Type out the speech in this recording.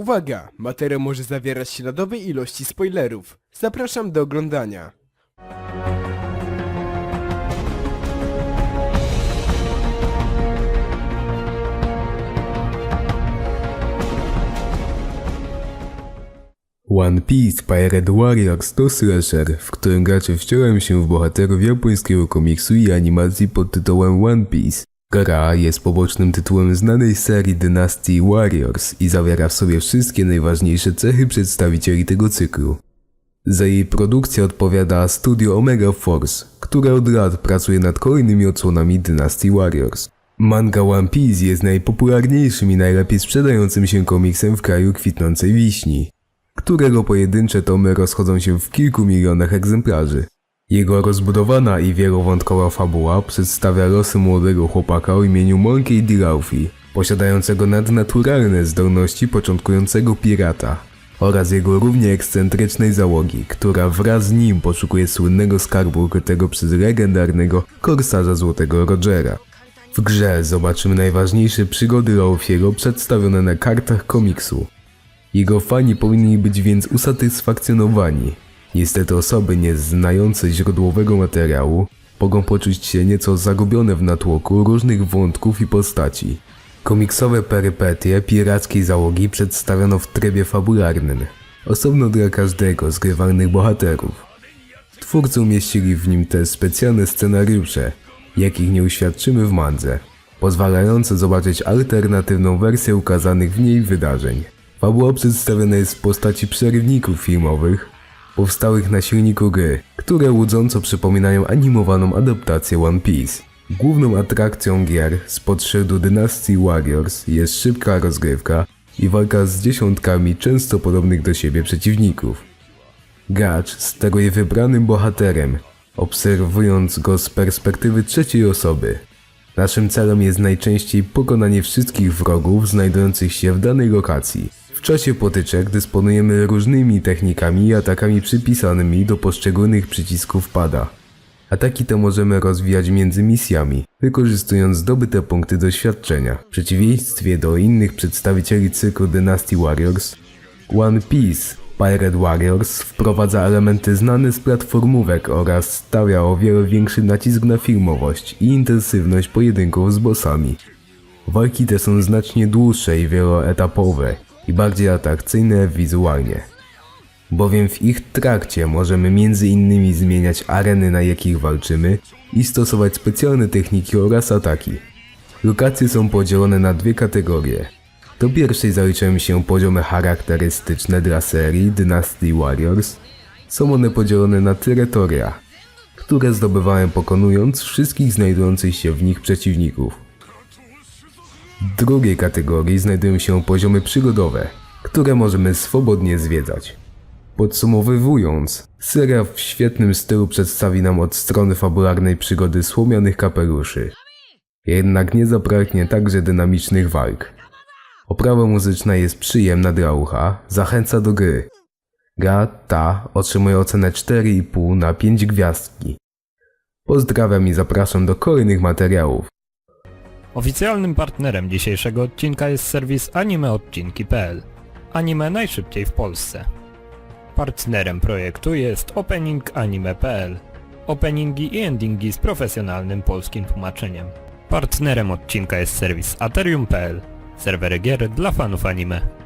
Uwaga! Materiał może zawierać śladowe ilości spoilerów. Zapraszam do oglądania. One Piece Pirate Warriors to slasher, w którym gracze wcielają się w bohaterów japońskiego komiksu i animacji pod tytułem One Piece. Gra jest pobocznym tytułem znanej serii Dynasty Warriors i zawiera w sobie wszystkie najważniejsze cechy przedstawicieli tego cyklu. Za jej produkcję odpowiada studio Omega Force, które od lat pracuje nad kolejnymi odsłonami Dynasty Warriors. Manga One Piece jest najpopularniejszym i najlepiej sprzedającym się komiksem w kraju kwitnącej wiśni którego pojedyncze tomy rozchodzą się w kilku milionach egzemplarzy. Jego rozbudowana i wielowątkowa fabuła przedstawia losy młodego chłopaka o imieniu Monkey D. Luffy, posiadającego nadnaturalne zdolności początkującego pirata oraz jego równie ekscentrycznej załogi, która wraz z nim poszukuje słynnego skarbu ukrytego przez legendarnego korsarza Złotego Rogera. W grze zobaczymy najważniejsze przygody Luffy'ego przedstawione na kartach komiksu, jego fani powinni być więc usatysfakcjonowani. Niestety osoby nie znające źródłowego materiału mogą poczuć się nieco zagubione w natłoku różnych wątków i postaci. Komiksowe perypetie pirackiej załogi przedstawiono w trybie fabularnym, osobno dla każdego z grywalnych bohaterów. Twórcy umieścili w nim też specjalne scenariusze, jakich nie uświadczymy w mandze, pozwalające zobaczyć alternatywną wersję ukazanych w niej wydarzeń. Fabuła przedstawiona jest w postaci przerywników filmowych, powstałych na silniku gry, które łudząco przypominają animowaną adaptację One Piece. Główną atrakcją gier spod szyldu Dynasty Warriors jest szybka rozgrywka i walka z dziesiątkami często podobnych do siebie przeciwników. Gracz steruje wybranym bohaterem, obserwując go z perspektywy trzeciej osoby. Naszym celem jest najczęściej pokonanie wszystkich wrogów znajdujących się w danej lokacji. W czasie potyczek dysponujemy różnymi technikami i atakami przypisanymi do poszczególnych przycisków pada. Ataki te możemy rozwijać między misjami, wykorzystując zdobyte punkty doświadczenia. W przeciwieństwie do innych przedstawicieli cyklu Dynasty Warriors, One Piece Pirate Warriors wprowadza elementy znane z platformówek oraz stawia o wiele większy nacisk na filmowość i intensywność pojedynków z bossami. Walki te są znacznie dłuższe i wieloetapowe i bardziej atrakcyjne wizualnie. Bowiem w ich trakcie możemy między innymi zmieniać areny na jakich walczymy i stosować specjalne techniki oraz ataki. Lokacje są podzielone na dwie kategorie. Do pierwszej zaliczają się poziomy charakterystyczne dla serii Dynasty Warriors. Są one podzielone na terytoria, które zdobywałem pokonując wszystkich znajdujących się w nich przeciwników. Drugiej kategorii znajdują się poziomy przygodowe, które możemy swobodnie zwiedzać. Podsumowywując, seria w świetnym stylu przedstawi nam od strony fabularnej przygody słomianych kapeluszy. Jednak nie zabraknie także dynamicznych walk. Oprawa muzyczna jest przyjemna dla ucha, zachęca do gry. Gra ta otrzymuje ocenę 4,5 na 5 gwiazdki. Pozdrawiam i zapraszam do kolejnych materiałów. Oficjalnym partnerem dzisiejszego odcinka jest serwis animeodcinki.pl. Anime najszybciej w Polsce. Partnerem projektu jest openinganime.pl. Openingi i endingi z profesjonalnym polskim tłumaczeniem. Partnerem odcinka jest serwis aterium.pl. Serwery gier dla fanów anime.